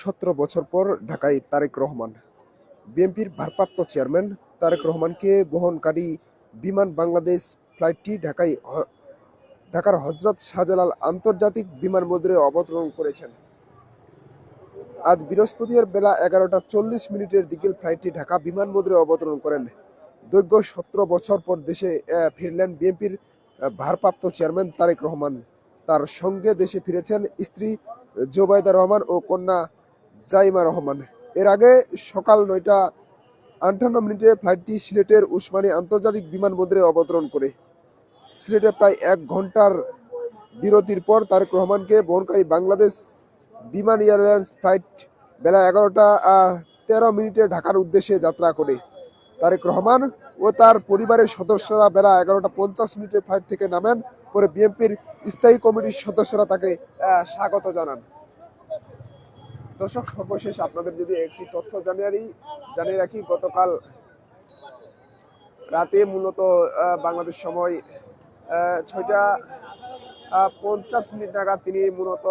সতেরো বছর পর ঢাকায় তারেক রহমান। বিএনপির ভারপ্রাপ্ত চেয়ারম্যান তারেক রহমানকে বহনকারী বিমান বাংলাদেশ ফ্লাইটটি ঢাকায় ঢাকার হজরত শাহজালাল আন্তর্জাতিক বিমানবন্দরে অবতরণ করেছেন। আজ বৃহস্পতিবার বেলা এগারোটা চল্লিশ মিনিটের দিকে ফ্লাইটটি ঢাকা বিমানবন্দরে অবতরণ করেন। দৈর্ঘ্য সতেরো বছর পর দেশে ফিরলেন বিএনপির ভারপ্রাপ্ত চেয়ারম্যান তারেক রহমান। তার সঙ্গে দেশে ফিরেছেন স্ত্রী জোবাইদা রহমান ও কন্যা জাইমা রহমান। এর আগে সকাল নয়টা আটান্ন মিনিটে ফ্লাইটটি সিলেটের উসমানী আন্তর্জাতিক বিমানবন্দরে অবতরণ করে। সিলেটে প্রায় এক ঘণ্টার বিরতির পর তারেক রহমানকে বহনকারী বাংলাদেশ বিমান এয়ারলাইন্স ফ্লাইট বেলা এগারোটা তেরো মিনিটে ঢাকার উদ্দেশ্যে যাত্রা করে। তারেক রহমান ও তার পরিবারের সদস্যরা বেলা এগারোটা পঞ্চাশ মিনিটে ফ্লাইট থেকে নামেন। পরে বিএনপির স্থায়ী কমিটির সদস্যরা তাকে স্বাগত জানান। দর্শক, সর্বশেষ আপনাদের যদি একটি তথ্য জানিয়ে জানিয়ে রাখি, গতকাল রাতে মূলত বাংলাদেশ সময় ছয়টা পঞ্চাশ মিনিট নাগাদ তিনি মূলত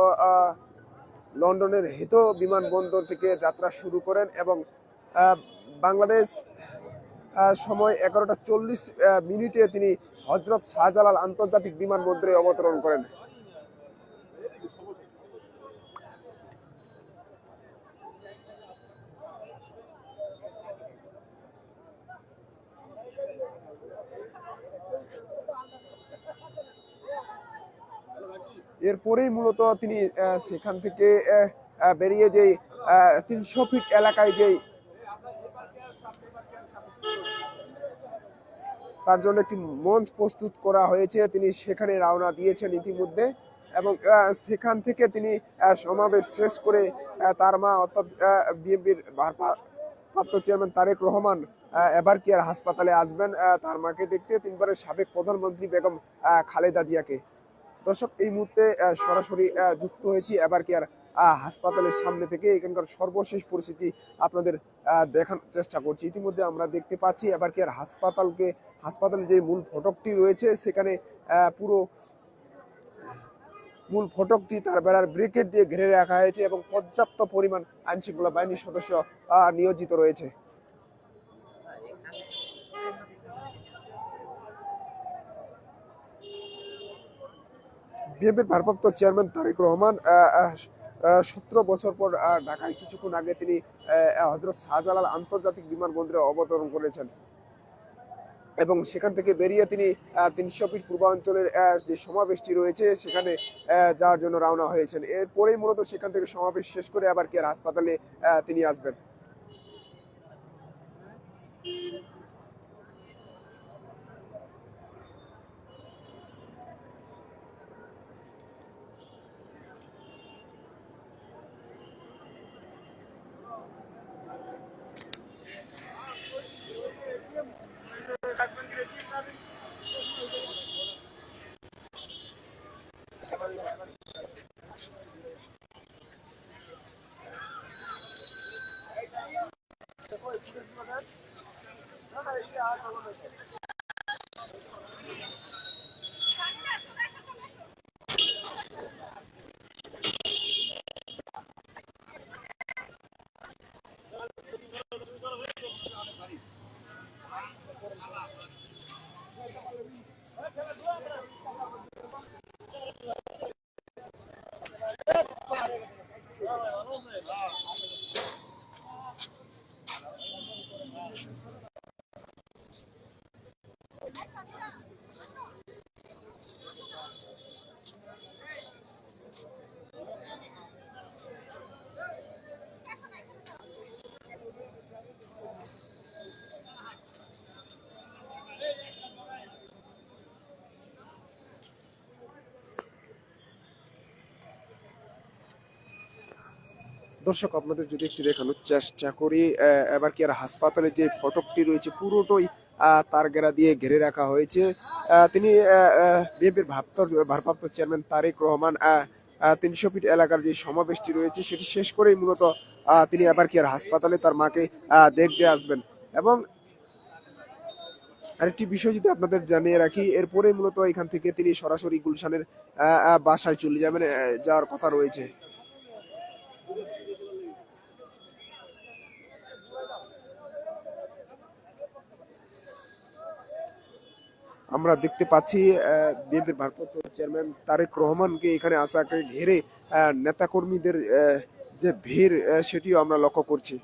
লন্ডনের হেতো বিমানবন্দর থেকে যাত্রা শুরু করেন এবং বাংলাদেশ সময় এগারোটা চল্লিশ মিনিটে তিনি হজরত শাহজালাল আন্তর্জাতিক বিমানবন্দরে অবতরণ করেন। এরপরেই মূলত তিনি সেখান থেকে বেরিয়ে যেই তিনশো ফিট এলাকায় যেই তার জন্য একটি মঞ্চ প্রস্তুত করা হয়েছে। তিনি সেখানে রওনা দিয়েছেন ইতিমধ্যে এবং সেখান থেকে তিনি সমাবেশ শেষ করে তার মা অর্থাৎ বিএনপির ভারপ্রাপ্ত চেয়ারম্যান তারেক রহমান এবার কি আর হাসপাতালে আসবেন তার মাকে দেখতে তিনবারের সাবেক প্রধানমন্ত্রী বেগম খালেদা জিয়াকে। দর্শক এই মুহূর্তে সরাসরি যুক্ত হয়েছি এবার আর হাসপাতালের সামনে থেকে। এখানকার সর্বশেষ পরিস্থিতি আপনাদের আহ, দেখানোর চেষ্টা করছি। ইতিমধ্যে আমরা দেখতে পাচ্ছি এবার আর হাসপাতালকে হাসপাতালের যে মূল ফটকটি রয়েছে সেখানে পুরো মূল ফটকটি তার বেড়ার ব্রিকেট দিয়ে ঘিরে রাখা হয়েছে এবং পর্যাপ্ত পরিমাণ আইন শৃঙ্খলা বাহিনীর সদস্য নিয়োজিত রয়েছে। বিএনপির ভারপ্রাপ্ত চেয়ারম্যান তারেক রহমান সতেরো বছর পর ঢাকায় কিছুক্ষণ আগে তিনি হজরত শাহজালাল আন্তর্জাতিক বিমানবন্দরে অবতরণ করেছেন। এবং সেখান থেকে বেরিয়ে তিনি তিনশো ফিট পূর্বাঞ্চলের যে সমাবেশটি রয়েছে, সেখানে যাওয়ার জন্য রওনা হয়েছেন। এরপরেই মূলত সেখান থেকে সমাবেশ শেষ করে আবার কি হাসপাতালে তিনি আসবেন। Chicago Limited. দর্শক, আপনাদের যদি একটু দেখানোর চেষ্টা করি এবার কি আর হাসপাতালে যে ফটকটি রয়েছে পুরোটাই তার ঘেরা দিয়ে ঘিরে রাখা হয়েছে। তিনি বিএনপির ভারপ্রাপ্ত চেয়ারম্যান তারেক রহমান তিনশো ফিট এলাকার যে সমাবেশটি রয়েছে, সেটি শেষ করেই মূলত তিনি এবার কি আর হাসপাতালে তার মাকে দেখতে আসবেন। এবং আরেকটি বিষয় যদি আপনাদের জানিয়ে রাখি, এরপরে মূলত এখান থেকে তিনি সরাসরি গুলশানের বাসায় চলে যাবেন যাওয়ার কথা রয়েছে। আমরা দেখতে পাচ্ছি বিএনপির ভারপ্রাপ্ত চেয়ারম্যান তারেক রহমানকে এখানে আসাকে ঘিরে নেতাকর্মীদের যে ভিড় সেটিও আমরা লক্ষ্য করছি।